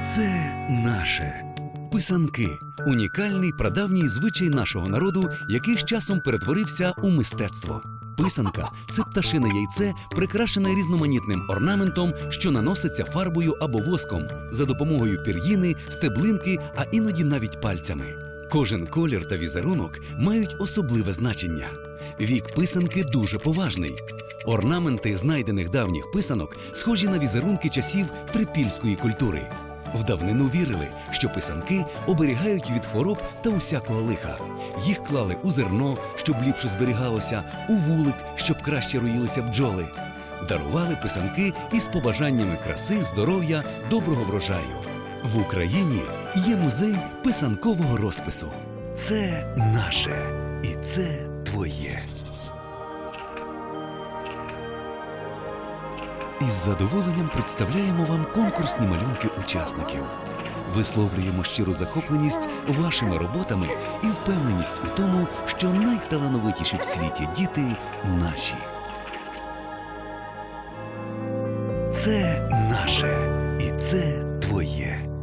Це наше. Писанки унікальний прадавній звичай нашого народу, який з часом перетворився у мистецтво. Писанка це пташине яйце, прикрашене різноманітним орнаментом, що наноситься фарбою або воском за допомогою пір'їни, стеблинки, а іноді навіть пальцями. Кожен колір та візерунок мають особливе значення. Вік писанки дуже поважний. Орнаменти знайдених давніх писанок схожі на візерунки часів трипільської культури. В давнину вірили, що писанки оберігають від хвороб та усякого лиха. Їх клали у зерно, щоб ліпше зберігалося, у вулик, щоб краще роїлися бджоли. Дарували писанки із побажаннями краси, здоров'я, доброго врожаю. В Україні є музей писанкового розпису. Це наше і це твоє. Із задоволенням представляємо вам конкурсні малюнки учасників. Висловлюємо щиру захопленість вашими роботами і впевненість у тому, що найталановитіші в світі діти наші. Це наше і це твоє.